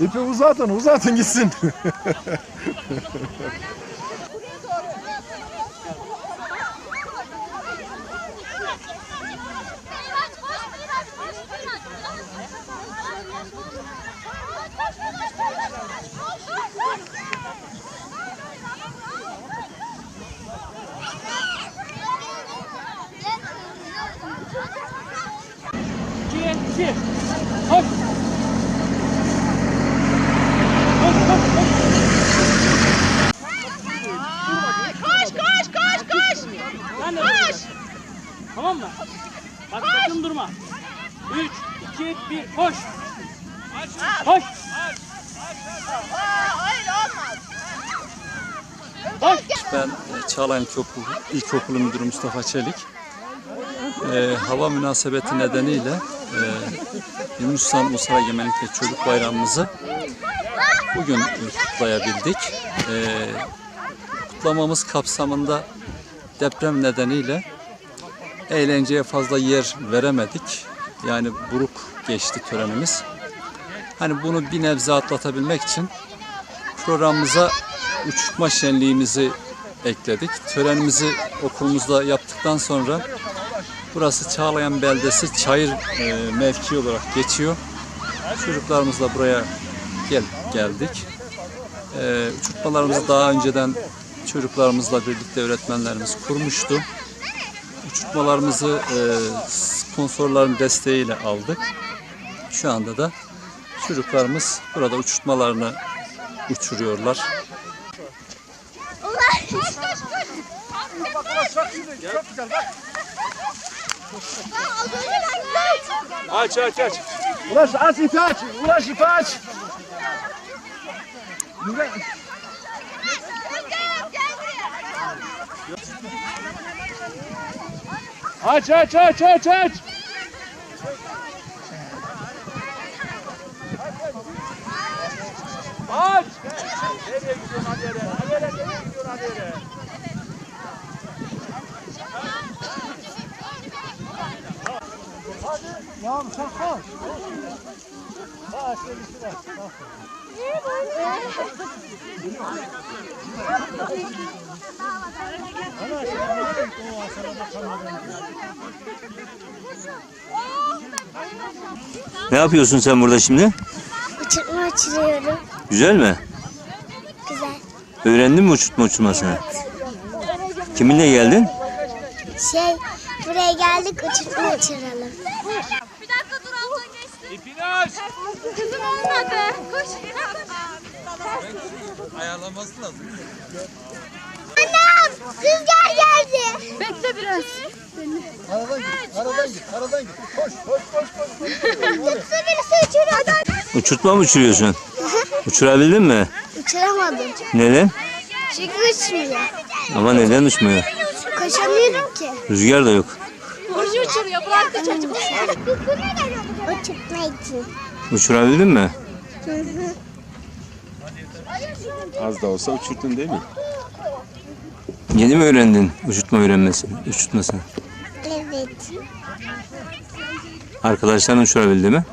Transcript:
İpi uzatın, uzatın gitsin. İki. Koş. Koş koş koş. Koş koş koş koş. Sen de Koş. Tamam mı? Bak sakın durma. Üç, iki, bir, koş. Koş. Aa, öyle olmaz. Koş. Ben e, Çağlayan İlkokulu, İlkokulu Müdürü Mustafa Çelik. E, hava münasebeti nedeniyle e, Yunanistan Ulusal Egemenlik ve Çocuk Bayramımızı bugün kutlayabildik. E, kutlamamız kapsamında deprem nedeniyle eğlenceye fazla yer veremedik. Yani buruk geçti törenimiz. Hani bunu bir nebze atlatabilmek için programımıza uçurtma şenliğimizi ekledik. Törenimizi okulumuzda yaptıktan sonra burası Çağlayan Beldesi Çayır e, mevki olarak geçiyor. Çocuklarımızla buraya gel geldik. E, uçurtmalarımızı daha önceden çocuklarımızla birlikte öğretmenlerimiz kurmuştu. Uçurtmalarımızı e, sponsorların desteğiyle aldık. Şu anda da çocuklarımız burada uçurtmalarını uçuruyorlar. Aç aç aç. Ulaş aç ipi aç. Ulaş ipi aç. Aç aç aç aç aç. Aç. Nereye gidiyorsun hadi yere? Hadi yere nereye gidiyorsun hadi yere? Ya sen kalk. Ha şöyle var. Ne yapıyorsun sen burada şimdi? Uçurtma uçuruyorum. Güzel mi? Güzel. Öğrendin mi uçurtma uçurmasını? Kiminle geldin? Şey, buraya geldik uçurtma uçuralım. Aç. Kızım olmadı. Koş. Ayarlaması lazım. Annem, rüzgar geldi. Bekle biraz. Aradan git. Aradan git. Aradan git. Koş koş koş koş. koş. Tutsa birisi uçuruyor. Uçurtma mı uçuruyorsun? Uçurabildin mi? Uçuramadım. Neden? Çünkü uçmuyor. Ama neden uçmuyor? Koşamıyorum ki. Rüzgar da yok. Burcu uçuruyor. Bıraktı çocuk. Uçurtma. Uçurabildin mi? Hı hı. Az da olsa uçurdun değil mi? Yeni mi öğrendin uçurtma öğrenmesini, uçurtmasını? Evet. Arkadaşların uçurabildi mi?